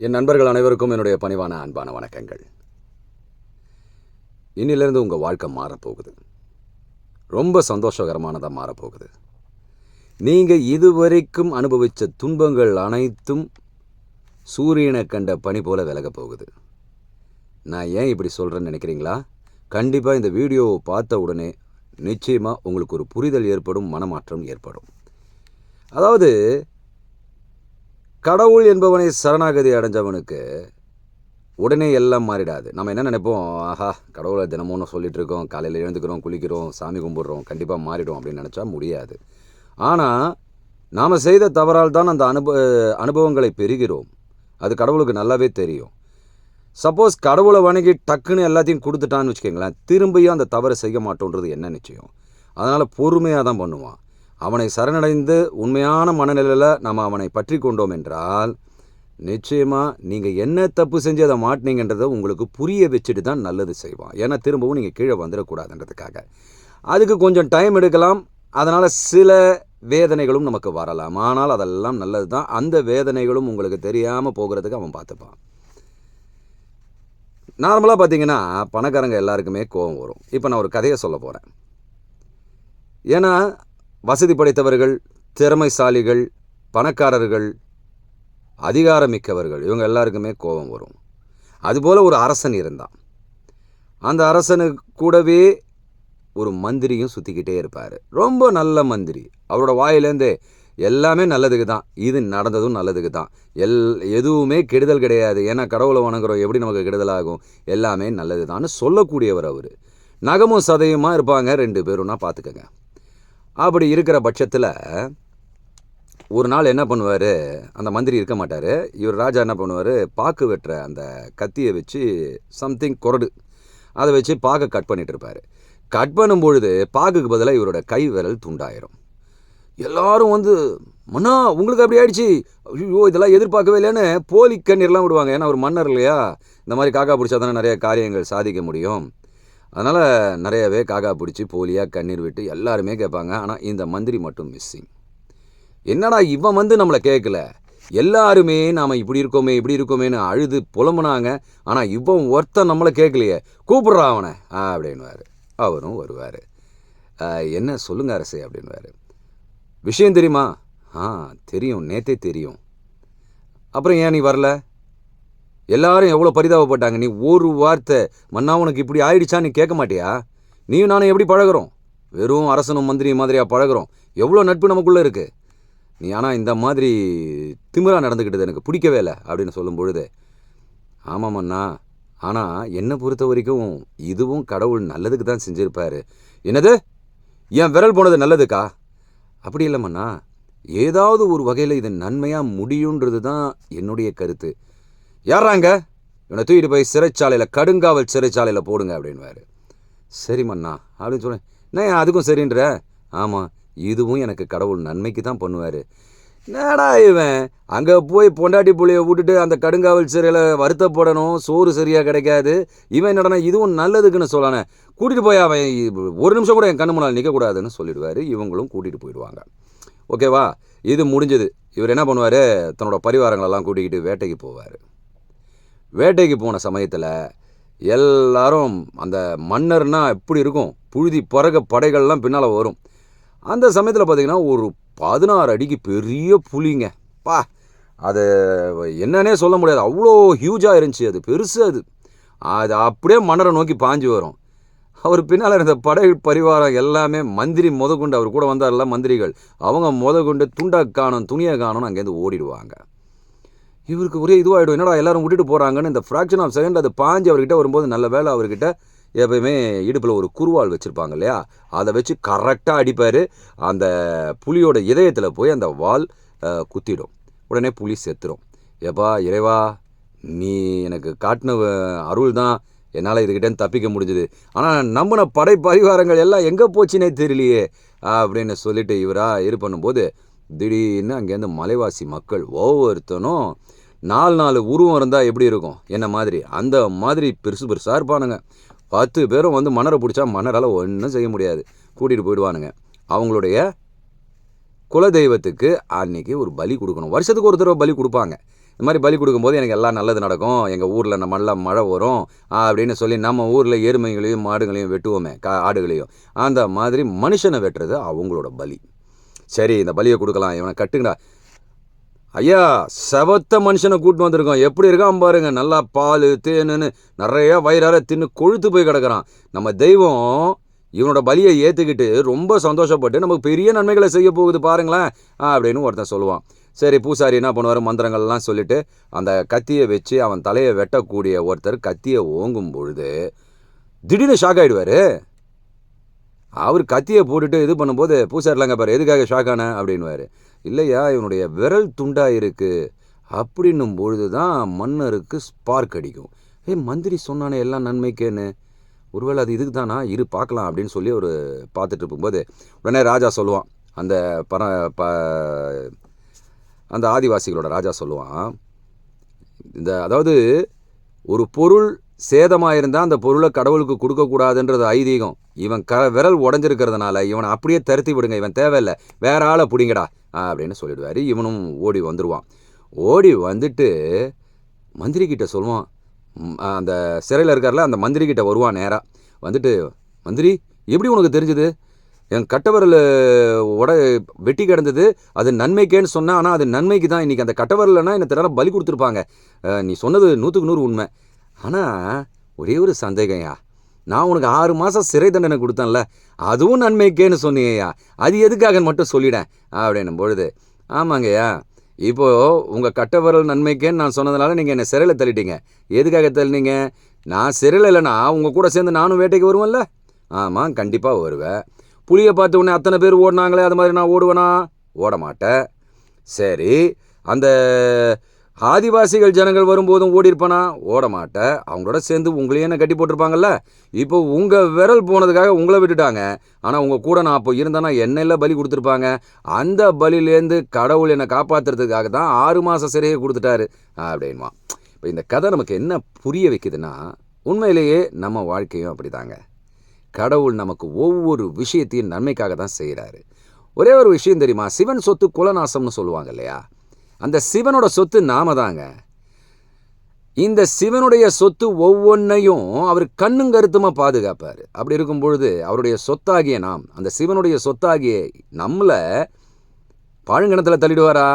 என் நண்பர்கள் அனைவருக்கும் என்னுடைய பணிவான அன்பான வணக்கங்கள். இன்னிலிருந்து உங்கள் வாழ்க்கை மாறப்போகுது. ரொம்ப சந்தோஷகரமானதாக மாறப்போகுது. நீங்கள் இதுவரைக்கும் அனுபவித்த துன்பங்கள் அனைத்தும் சூரியனை கண்ட பனி போல விலகப் போகுது. நான் ஏன் இப்படி சொல்கிறேன்னு நினைக்கிறீங்களா? கண்டிப்பாக இந்த வீடியோவை பார்த்த உடனே நிச்சயமாக உங்களுக்கு ஒரு புரிதல் ஏற்படும் மனமாற்றம் ஏற்படும். அதாவது கடவுள் என்பவனை சரணாகதி அடைஞ்சவனுக்கு உடனே எல்லாம் மாறிடாது. நம்ம என்ன நினைப்போம்? ஆஹா கடவுளை தினமும் ஒன்று சொல்லிட்டு இருக்கோம் காலையில் எழுந்துக்கிறோம் குளிக்கிறோம் சாமி கும்பிட்றோம் கண்டிப்பாக மாறிடும் அப்படின்னு நினச்சா முடியாது. ஆனால் நாம் செய்த தவறால் தான் அந்த அனுப அனுபவங்களை பெறுகிறோம். அது கடவுளுக்கு நல்லாவே தெரியும். சப்போஸ் கடவுளை வணங்கி டக்குன்னு எல்லாத்தையும் கொடுத்துட்டான்னு வச்சுக்கோங்களேன் திரும்பியும் அந்த தவறை செய்ய மாட்டோன்றது என்ன நிச்சயம்? அதனால் பொறுமையாக தான் பண்ணுவான். அவனை சரணடைந்து உண்மையான மனநிலையில் நம்ம அவனை பற்றி கொண்டோம் என்றால் நிச்சயமாக நீங்கள் என்ன தப்பு செஞ்சு அதை மாட்டினீங்கன்றதை உங்களுக்கு புரிய வச்சுட்டு தான் நல்லது செய்வான். ஏன்னா திரும்பவும் நீங்கள் கீழே வந்துடக்கூடாதுன்றதுக்காக. அதுக்கு கொஞ்சம் டைம் எடுக்கலாம். அதனால் சில வேதனைகளும் நமக்கு வரலாம். ஆனால் அதெல்லாம் நல்லது தான் அந்த வேதனைகளும் உங்களுக்கு தெரியாமல் போகிறதுக்கு அவன் பார்த்துப்பான். நார்மலாக பார்த்தீங்கன்னா பணக்காரங்க எல்லாருக்குமே கோபம் வரும். இப்போ நான் ஒரு கதையை சொல்ல போகிறேன் ஏன்னா வசதி படைத்தவர்கள் திறமைசாலிகள் பணக்காரர்கள் அதிகாரமிக்கவர்கள் இவங்க எல்லாருக்குமே கோபம் வரும். அதுபோல் ஒரு அரசன் இருந்தான். அந்த அரசனுக்கு கூடவே ஒரு மந்திரியும் சுற்றிக்கிட்டே இருப்பார். ரொம்ப நல்ல மந்திரி. அவரோட வாயிலேருந்தே எல்லாமே நல்லதுக்கு தான். இது நடந்ததும் நல்லதுக்கு தான். எல் எதுவுமே கெடுதல் கிடையாது. ஏன்னா கடவுளை வணங்குறோம். எப்படி நமக்கு கெடுதல் ஆகும் எல்லாமே நல்லது தான்னு சொல்லக்கூடியவர் அவர். நகமும் சதையுமா இருப்பாங்க. ரெண்டு பேரும்னா பார்த்துக்கங்க அப்படி இருக்கிற பட்சத்தில் ஒரு நாள் என்ன பண்ணுவார்? அந்த மந்திரி இருக்க மாட்டார். இவர் ராஜா என்ன பண்ணுவார்? பாக்கு வெட்டுற அந்த கத்தியை வச்சு சம்திங் கொரடு. அதை வச்சு பாக்கை கட் பண்ணிட்டு இருப்பார். கட் பண்ணும் பொழுது பாக்குக்கு பதிலாக இவரோட கை விரல் துண்டாயிரும். எல்லாரும் வந்து மன்னா உங்களுக்கு அப்படி ஆயிடுச்சு. ஐயோ இதெல்லாம் எதிர்பார்க்கவே இல்லைன்னு போலி கண்ணீர்லாம் விடுவாங்க. ஏன்னா ஒரு மன்னர் இல்லையா? இந்த மாதிரி காக்கா பிடிச்சா தானே நிறைய காரியங்கள் சாதிக்க முடியும். அதனால் நிறையவே காக்கா பிடிச்சி போலியாக கண்ணீர் விட்டு எல்லாருமே கேட்பாங்க. ஆனால் இந்த மந்திரி மட்டும் மிஸ்ஸிங் என்னடா இவன் வந்து நம்மளை கேட்கல? எல்லாருமே நாம் இப்படி இருக்கோமே இப்படி இருக்கோமேன்னு அழுது புலம்புனாங்க. ஆனால் இவன் ஒருத்தன் நம்மளை கேட்கலையே. கூப்பிட்றா அவனை. ஆ அப்படின்வார் அவரும் வருவார். என்ன சொல்லுங்க அரசே அப்படின்வார் விஷயம் தெரியுமா? ஆ தெரியும். நேத்தே தெரியும். அப்புறம் ஏன் நீ வரல? எல்லாரும் எவ்வளோ பரிதாபப்பட்டாங்க. நீ ஒரு வார்த்தை மன்னா உனக்கு இப்படி ஆயிடுச்சா? நீ கேட்க மாட்டியா? நீயும் நானும் எப்படி பழகுறோம்? வெறும் அரசனும் மந்திரி மாதிரியாக பழகிறோம்? எவ்வளோ நட்பு நமக்குள்ளே இருக்குது நீ ஆனால் இந்த மாதிரி திமிரா நடந்துக்கிட்டது எனக்கு பிடிக்கவே இல்லை அப்படின்னு சொல்லும் பொழுது ஆமாம்ண்ணா ஆனால் என்னை பொறுத்த வரைக்கும் இதுவும் கடவுள் நல்லதுக்கு தான் செஞ்சுருப்பார். என்னது? என் விரல் போனது நல்லதுக்கா? அப்படி இல்லைம்மண்ணா ஏதாவது ஒரு வகையில் இது நன்மையாக முடியுன்றது தான் என்னுடைய கருத்து. யாராங்க இவனை தூக்கிட்டு போய் சிறைச்சாலையில் கடுங்காவல் சிறைச்சாலையில் போடுங்க அப்படின்வாரு சரி மண்ணா அப்படின்னு சொன்னேன் நான் அதுக்கும் சரின்ற? ஆமாம் இதுவும் எனக்கு கடவுள் நன்மைக்கு தான் பண்ணுவார். என்னடா இவன்? அங்கே போய் பொண்டாட்டி புள்ளியை விட்டுட்டு அந்த கடுங்காவல் சிறையில் வருத்தப்படணும் சோறு சரியாக கிடைக்காது. இவன் என்னடனா இதுவும் நல்லதுக்குன்னு சொல்லானே. கூட்டிகிட்டு போய் அவன் ஒரு நிமிஷம் கூட என் கண்ணு முன்னால் நிற்கக்கூடாதுன்னு சொல்லிடுவார். இவங்களும் கூட்டிகிட்டு போயிடுவாங்க. ஓகேவா? இது முடிஞ்சது. இவர் என்ன பண்ணுவார்? தன்னோட பரிவாரங்களெல்லாம் கூட்டிக்கிட்டு வேட்டைக்கு போவார். வேட்டைக்கு போன சமயத்தில் எல்லாரும் அந்த மன்னர்னா எப்படி இருக்கும்? புழுதி பறக படைகள்லாம் பின்னால் வரும். அந்த சமயத்தில் பார்த்தீங்கன்னா ஒரு பதினாறு அடிக்கு பெரிய புலிங்க. பா அது என்னன்னே சொல்ல முடியாது. அவ்வளோ ஹியூஜாக இருந்துச்சு அது. பெருசு அது. அது அப்படியே மன்னரை நோக்கி பாஞ்சு வரும். அவர் பின்னால் இருந்த படை பரிவாரம் எல்லாமே மந்திரி முதற்கொண்டு அவர் கூட வந்தார்ல மந்திரிகள். அவங்க முதற்கொண்டு துண்டை காணும் துணியை காணும்னு அங்கேருந்து ஓடிடுவாங்க. இவருக்கு ஒரே இதுவாகிடும் என்னடா எல்லாரும் விட்டுட்டு போகிறாங்கன்னு இந்த ஃப்ராக்ஷன் ஆஃப் செகண்ட் அது பாஞ்சு அவர்கிட்ட வரும்போது நல்ல வேலை அவர்கிட்ட எப்பயுமே இடுப்பில் ஒரு குருவால் வச்சுருப்பாங்க இல்லையா? அதை வச்சு கரெக்டாக அடிப்பார். அந்த புலியோட இதயத்தில் போய் அந்த வால் குத்திடும். உடனே புலி செத்துரும். ஏப்பா இறைவா நீ எனக்கு காட்டின அருள் தான் என்னால் இதுக்கிட்டேன்னு தப்பிக்க முடிஞ்சுது. ஆனால் நம்பின படை பரிவாரங்கள் எல்லாம் எங்கே போச்சுனே தெரியலையே அப்படின்னு சொல்லிட்டு இவராக இது பண்ணும்போது திடீர்னு அங்கேருந்து மலைவாசி மக்கள் ஒவ்வொருத்தனும் நாலு நாலு உருவம் இருந்தால் எப்படி இருக்கும்? என்ன மாதிரி? அந்த மாதிரி பெருசு பெருசாக இருப்பானுங்க. பத்து பேரும் வந்து மன்னரை பிடிச்சா மன்னரால் ஒன்றும் செய்ய முடியாது. கூட்டிகிட்டு போயிடுவானுங்க. அவங்களுடைய குலதெய்வத்துக்கு அன்னைக்கு ஒரு பலி கொடுக்கணும். வருஷத்துக்கு ஒரு தடவை பலி கொடுப்பாங்க. இந்த மாதிரி பலி கொடுக்கும்போது எனக்கு எல்லாம் நல்லது நடக்கும். எங்கள் ஊரில் நம்ம நல்லா மழை வரும். அப்படின்னு சொல்லி நம்ம ஊரில் எருமைகளையும் மாடுகளையும் வெட்டுவோமே கா ஆடுகளையும். அந்த மாதிரி மனுஷனை வெட்டுறது அவங்களோட பலி. சரி இந்த பலியை கொடுக்கலாம். இவனை கட்டுங்கடா. ஐயா செவத்த மனுஷனை கூட்டு வந்திருக்கோம் எப்படி இருக்கான் பாருங்க. நல்லா பால் தேனுன்னு நிறையா வயிறார தின்னு கொழுத்து போய் கிடக்கிறான். நம்ம தெய்வம் இவனோட பலியை ஏற்றுக்கிட்டு ரொம்ப சந்தோஷப்பட்டு நமக்கு பெரிய நன்மைகளை செய்ய போகுது பாருங்களேன் அப்படின்னு ஒருத்தன் சொல்லுவான். சரி பூசாரி என்ன பண்ணுவார்? மந்திரங்கள்லாம் சொல்லிட்டு அந்த கத்தியை வச்சு அவன் தலையை வெட்டக்கூடிய ஒருத்தர் கத்தியை ஓங்கும் பொழுது திடீர்னு ஷாக் ஆகிடுவார் அவர் கத்தியை போட்டுட்டு இது பண்ணும்போது பூசாரிலாங்க பாரு எதுக்காக ஷாக் ஆன? அப்படின்வாரு இல்லையா இவனுடைய விரல் துண்டாக இருக்குது அப்படின்னும் பொழுது தான் மன்னருக்கு ஸ்பார்க் அடிக்கும். ஏ மந்திரி சொன்னானே எல்லாம் நன்மைக்கேன்னு. ஒருவேளை அது இதுக்கு தானா? இரு பார்க்கலாம் அப்படின்னு சொல்லி ஒரு பார்த்துட்டு இருக்கும்போது உடனே ராஜா சொல்லுவான். அந்த பர ப அந்த ஆதிவாசிகளோட ராஜா சொல்லுவான். இந்த அதாவது ஒரு பொருள் சேதமாக இருந்தால் அந்த பொருளை கடவுளுக்கு கொடுக்கக்கூடாதுன்றது ஐதீகம். இவன் க விரல் உடஞ்சிருக்கிறதுனால இவனை அப்படியே தருத்தி விடுங்க இவன் தேவையில்லை. வேற ஆளை பிடிங்கடா அப்படின்னு சொல்லிடுவார். இவனும் ஓடி வந்துடுவான் ஓடி வந்துட்டு மந்திரி கிட்ட சொல்லுவான். அந்த சிறையில் இருக்கார்ல அந்த மந்திரி கிட்ட வருவான் நேராக வந்துட்டு மந்திரி எப்படி உனக்கு தெரிஞ்சது? என் கட்டவரில் உட வெட்டி கிடந்தது அது நன்மைக்கேன்னு சொன்னேன் ஆனால் அது நன்மைக்கு தான் இன்றைக்கி அந்த கட்டவரலைன்னா என்னை தெரியல பலி கொடுத்துருப்பாங்க. நீ சொன்னது நூற்றுக்கு நூறு உண்மை. ஆனால் ஒரே ஒரு சந்தேகம்யா. நான் உனக்கு ஆறு மாதம் சிறை தண்டனை கொடுத்தேன்ல அதுவும் நன்மைக்கேன்னு சொன்னீங்கய்யா அது எதுக்காகன்னு மட்டும் சொல்லிடேன் அப்படின்னும் பொழுது ஆமாங்கய்யா இப்போது உங்கள் கட்டவரல் நன்மைக்கேன்னு நான் சொன்னதுனால நீங்கள் என்னை சிறையில் தள்ளிட்டீங்க. எதுக்காக தள்ளினீங்க? நான் சிறையில் இல்லைனா உங்கள் கூட சேர்ந்து நானும் வேட்டைக்கு வருவேன்ல? ஆமாம் கண்டிப்பாக வருவேன் புளியை பார்த்து உடனே அத்தனை பேர் ஓடினாங்களே அது மாதிரி நான் ஓடுவேனா? ஓட மாட்டேன் சரி அந்த ஆதிவாசிகள் ஜனங்கள் வரும்போதும் ஓடி இருப்பானா ஓட மாட்டேன் அவங்களோட சேர்ந்து உங்களையே என்ன கட்டி போட்டிருப்பாங்கல்ல? இப்போ உங்கள் விரல் போனதுக்காக உங்களை விட்டுட்டாங்க. ஆனால் உங்கள் கூட நான் அப்போ இருந்தேன்னா என்னெல்லாம் பலி கொடுத்துருப்பாங்க. அந்த பலியிலேருந்து கடவுள் என்னை காப்பாற்றுறதுக்காக தான் ஆறு மாதம் சிறையை கொடுத்துட்டாரு. அப்படின்மா இப்போ இந்த கதை நமக்கு என்ன புரிய வைக்குதுன்னா உண்மையிலேயே நம்ம வாழ்க்கையும் அப்படிதாங்க. கடவுள் நமக்கு ஒவ்வொரு விஷயத்தையும் நன்மைக்காக தான் செய்கிறாரு ஒரே ஒரு விஷயம் தெரியுமா? சிவன் சொத்து குலநாசம்னு சொல்லுவாங்க இல்லையா? அந்த சிவனோட சொத்து நாம தாங்க. இந்த சிவனுடைய சொத்து ஒவ்வொன்றையும் அவர் கண்ணும் கருத்துமாக பாதுகாப்பார். அப்படி இருக்கும் பொழுது அவருடைய சொத்தாகிய நாம் அந்த சிவனுடைய சொத்தாகிய நம்மளை பாழுங்கணத்தில் தள்ளிடுவாரா?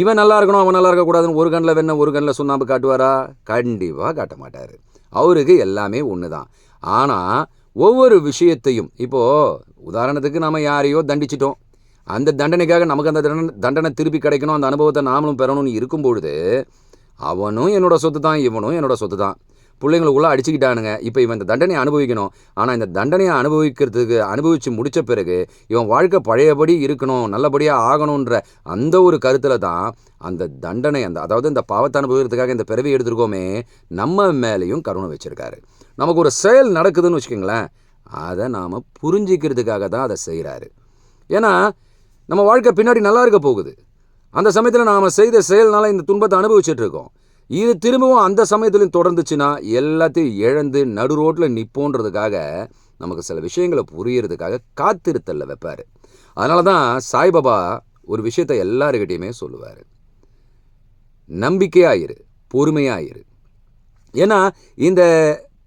இவன் நல்லா இருக்கணும் அவன் நல்லா இருக்கக்கூடாதுன்னு ஒரு கண்ணில் வெண்ண ஒரு கண்ணில் சுண்ணாம்பு காட்டுவாரா? கண்டிப்பாக காட்ட மாட்டார். அவருக்கு எல்லாமே ஒன்று தான் ஆனால் ஒவ்வொரு விஷயத்தையும் இப்போது உதாரணத்துக்கு நாம் யாரையோ தண்டிச்சிட்டோம். அந்த தண்டனைக்காக நமக்கு அந்த தண்டனை தண்டனை திருப்பி கிடைக்கணும் அந்த அனுபவத்தை நாமளும் பெறணும்னு இருக்கும்பொழுது அவனும் என்னோட சொத்து தான் இவனும் என்னோட சொத்து தான். பிள்ளைங்களுக்குள்ளே அடிச்சுக்கிட்டானுங்க. இப்போ இவன் இந்த தண்டனையை அனுபவிக்கணும். ஆனால் இந்த தண்டனையை அனுபவிக்கிறதுக்கு அனுபவித்து முடித்த பிறகு இவன் வாழ்க்கை பழையபடி இருக்கணும் நல்லபடியாக ஆகணுன்ற அந்த ஒரு கருத்தில் தான் அந்த தண்டனை அந்த அதாவது இந்த பாவத்தை அனுபவிக்கிறதுக்காக இந்த பிறவி எடுத்துருக்கோமே நம்ம மேலேயும் கருணை வச்சுருக்காரு. நமக்கு ஒரு செயல் நடக்குதுன்னு வச்சுக்கோங்களேன் அதை நாம் புரிஞ்சிக்கிறதுக்காக தான் அதை செய்கிறாரு ஏன்னா நம்ம வாழ்க்கை பின்னாடி நல்லா இருக்க போகுது. அந்த சமயத்தில் நாம் செய்த செயல்னால இந்த துன்பத்தை அனுபவிச்சுட்டு இருக்கோம். இது திரும்பவும் அந்த சமயத்துலையும் தொடர்ந்துச்சுன்னா எல்லாத்தையும் இழந்து நடு ரோட்டில் நிற்போன்றதுக்காக நமக்கு சில விஷயங்களை புரியறதுக்காக காத்திருத்தல்ல வைப்பார். அதனால தான் சாய்பாபா ஒரு விஷயத்தை எல்லாருக்கிட்டையுமே சொல்லுவார். நம்பிக்கையாயிரு பொறுமையாயிரு ஏன்னா இந்த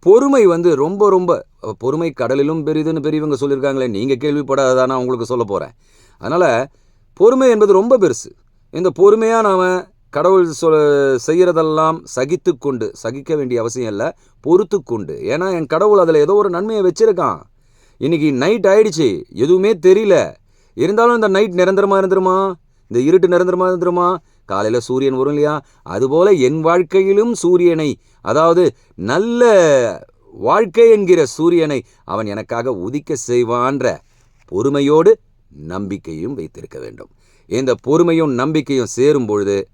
பொறுமை வந்து ரொம்ப ரொம்ப பொறுமை கடலிலும் பெரிதுன்னு பெரியவங்க சொல்லியிருக்காங்களே நீங்கள் கேள்விப்படாததான் நான் உங்களுக்கு சொல்ல போகிறேன் அதனால் பொறுமை என்பது ரொம்ப பெருசு. இந்த பொறுமையாக நாம் கடவுள் சொல் செய்கிறதெல்லாம் சகித்து கொண்டு சகிக்க வேண்டிய அவசியம் இல்லை பொறுத்து கொண்டு. ஏன்னா என் கடவுள் அதில் ஏதோ ஒரு நன்மையை வச்சுருக்கான். இன்றைக்கி நைட் ஆயிடுச்சு எதுவுமே தெரியல. இருந்தாலும் இந்த நைட் நிரந்தரமாக இருந்துருமா? இந்த இருட்டு நிரந்தரமாக இருந்துருமா? காலையில் சூரியன் வரும் இல்லையா? அதுபோல் என் வாழ்க்கையிலும் சூரியனை அதாவது நல்ல வாழ்க்கை என்கிற சூரியனை அவன் எனக்காக உதிக்க செய்வான்ற பொறுமையோடு நம்பிக்கையும் வைத்திருக்க வேண்டும். இந்த பொறுமையும் நம்பிக்கையும் சேரும் பொழுது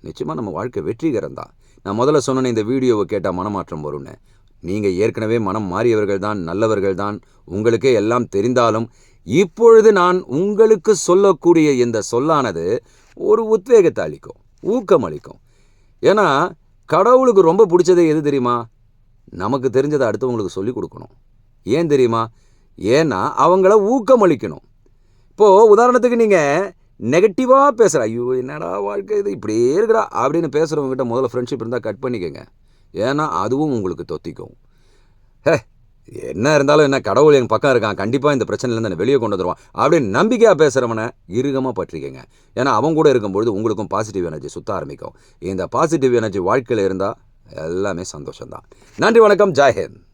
நிச்சயமாக நம்ம வாழ்க்கை வெற்றிகரம் தான். நான் முதல்ல சொன்னேன் இந்த வீடியோவை கேட்டால் மனமாற்றம் வரும்னு. நீங்கள் ஏற்கனவே மனம் மாறியவர்கள் தான் நல்லவர்கள் தான். உங்களுக்கே எல்லாம் தெரிந்தாலும் இப்பொழுது நான் உங்களுக்கு சொல்லக்கூடிய இந்த சொல்லானது ஒரு உத்வேகத்தை அளிக்கும் ஊக்கம் அளிக்கும். ஏன்னா கடவுளுக்கு ரொம்ப பிடிச்சதே எது தெரியுமா? நமக்கு தெரிஞ்சதை அடுத்தவங்களுக்கு சொல்லிக் கொடுக்கணும். ஏன் தெரியுமா? ஏன்னா அவங்கள ஊக்கம் அளிக்கணும். இப்போது உதாரணத்துக்கு நீங்கள் நெகட்டிவாக பேசுகிற ஐயோ என்னடா வாழ்க்கை இது? இப்படியே இருக்கிறா அப்படின்னு பேசுகிறவங்ககிட்ட முதல்ல ஃப்ரெண்ட்ஷிப் இருந்தால் கட் பண்ணிக்கோங்க. ஏன்னா அதுவும் உங்களுக்கு தொத்திக்கும். ஹே என்ன இருந்தாலும் என்ன கடவுள் என் பக்கம் இருக்கான் கண்டிப்பாக இந்த பிரச்சனையிலேருந்து என்னை வெளியே கொண்டு வந்துடுவான் அப்படின்னு நம்பிக்கையாக பேசுகிறவனை இறுகமாக பற்றிக்கங்க. ஏன்னா அவங்க கூட இருக்கும்பொழுது உங்களுக்கும் பாசிட்டிவ் எனர்ஜி சுத்த ஆரம்பிக்கும். இந்த பாசிட்டிவ் எனர்ஜி வாழ்க்கையில் இருந்தால் எல்லாமே சந்தோஷம்தான். நன்றி வணக்கம் ஜெய்